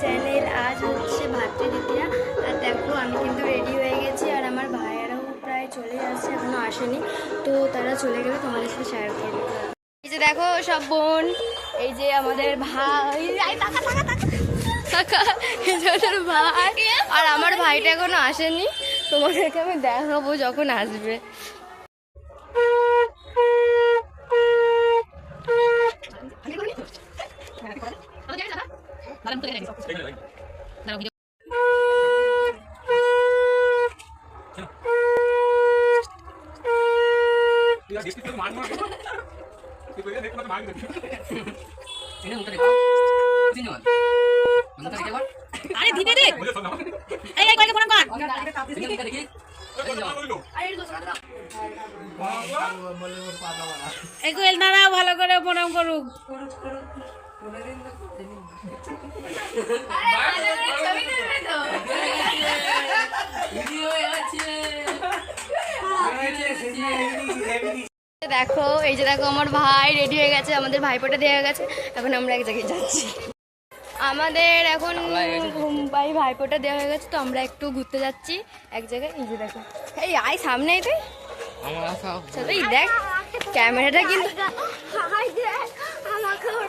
Channel আজ হচ্ছে ভাতৃদ্বিতীয়া আর দেখো, আমি কিন্তু রেডি হয়ে গেছি, আর আমার ভাইয়েরাও প্রায় চলে যাচ্ছে, এখনও আসেনি। তো তারা চলে গেলে তোমাদের সাথে শেয়ার করব। এই যে দেখো, সব বোন, এই যে আমাদের ভাই ভাই। আর আমার ভাইটা এখনও আসেনি, তোমাদেরকে আমি দেখাবো যখন আসবে। আরে ধীরে ধীরে এই এই কয়েকটা ফোন কর এই কোয়েল দাঁড়া ভালো করে প্রণাম করুক দেখো এই যে দেখো আমার ভাই রেডি হয়ে গেছে আমাদের ভাইপোটা দেওয়া গেছে এখন আমরা এক জায়গায় যাচ্ছি। আমাদের এখন ভাই ভাইপোটা দেওয়া হয়ে গেছে তো আমরা একটু ঘুরতে যাচ্ছি এক জায়গায়। এই যে দেখো। এই আয় সামনে তুই চলো এই দেখ ক্যামেরাটা কিন্তু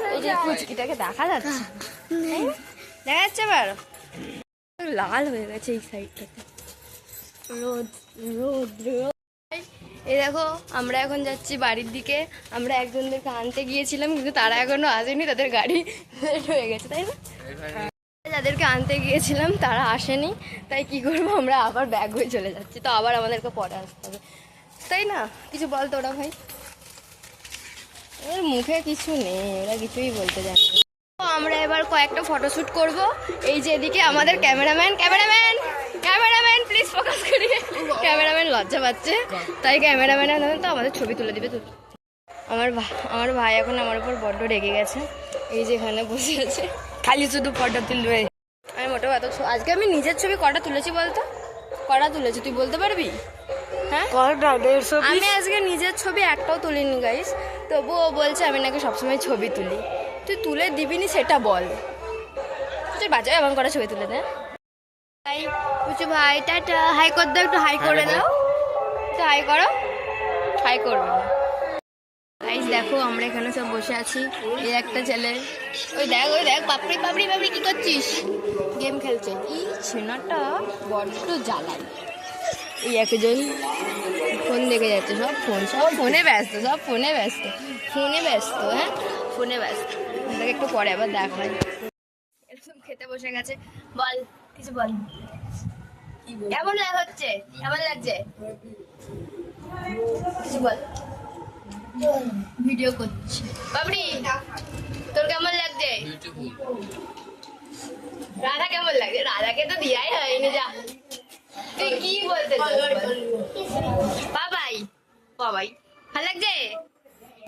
এই যে কুচকিটাকে দেখা যাচ্ছে। দেখা লাল হয়ে গেছে এই সাইডটাতে রোদ রোদ রোদ। এই দেখো আমরা এখন যাচ্ছি বাড়ির দিকে। আমরা একজনদেরকে আনতে গিয়েছিলাম কিন্তু তারা এখনও আসেনি তাদের গাড়ি হয়ে গেছে তাই না? যাদেরকে আনতে গিয়েছিলাম তারা আসেনি। তাই কি করব আমরা আবার ব্যাগ হয়ে চলে যাচ্ছি। তো আবার আমাদেরকে পরে আসতে হবে। তাই না? কিছু বল তো ওরা ভাই? ওর মুখে কিছু নেই ওরা কিছুই বলতে জানে আমরা এবার কয়েকটা ফটোশ্যুট করব। এই যে এদিকে আমাদের cameraman cameraman cameraman please focus করি ক্যামেরাম্যান লজ্জা পাচ্ছে। তাই ক্যামেরাম্যান তো আমাদের ছবি তুলে দিবে তো। আমার আমার ভাই এখন আমার উপর বড্ড রেগে গেছে। এই যে এখানে বসে আছে। খালি শুধু ফটো তুলবে। আমি মোটেও এত আজকে আমি নিজের ছবি কটা তুলেছি বলতো? কটা তুলেছি তুই বলতে পারবি? হ্যাঁ? আমি আজকে নিজের ছবি একটাও তুলিনি গাইস তবুও ও বলছে আমি নাকি সবসময় ছবি তুলি। তুই তুলে দিবিনি সেটা বল। তুই বাজাও এমন করে ছবি তুলে দে। হাই পুচু ভাই টাটা। হাই কর দাও একটু হাই করে দাও। একটু হাই করো। হাই করবে না গাইস দেখো আমরা এখানে সব বসে আছি। এই একটা ছেলে। ওই দেখ ওই দেখ বাপরি বাপরি বাপরি কি করছিস? গেম খেলছে। এই ছেনাটা বড্ড জ্বালায়। এই একজন ফোন দেখে যাচ্ছে, সব ফোন, সব ফোনে ব্যস্ত, সব ফোনে ব্যস্ত ফোনে ব্যস্ত হ্যাঁ? ফোনে ব্যস্ত। আপনাকে একটু পরে আবার দেখাই। এরকম খেতে বসে গেছে। বল, কিছু বল। কেমন লাগ হচ্ছে? কেমন লাগছে? কিছু বল। ভিডিও করছি। বাবরি, তোর কেমন লাগছে? রাধা কেমন লাগছে রাধাকে তো দিয়াই হয়নি, যা। তুই কি বলতে বাবাই বাবাই, ভালো লাগছে?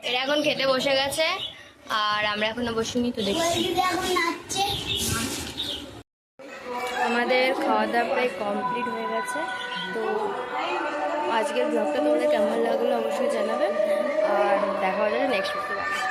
এরা এখন খেতে বসে গেছে, আর আমরা এখনও বসিনি, তো দেখছি। আমাদের খাওয়া দাওয়া প্রায় কমপ্লিট হয়ে গেছে, তো আজকের ব্লগটা তোমাদের কেমন লাগল অবশ্যই জানাবে, আর দেখা যাবে নেক্সট ব্লগে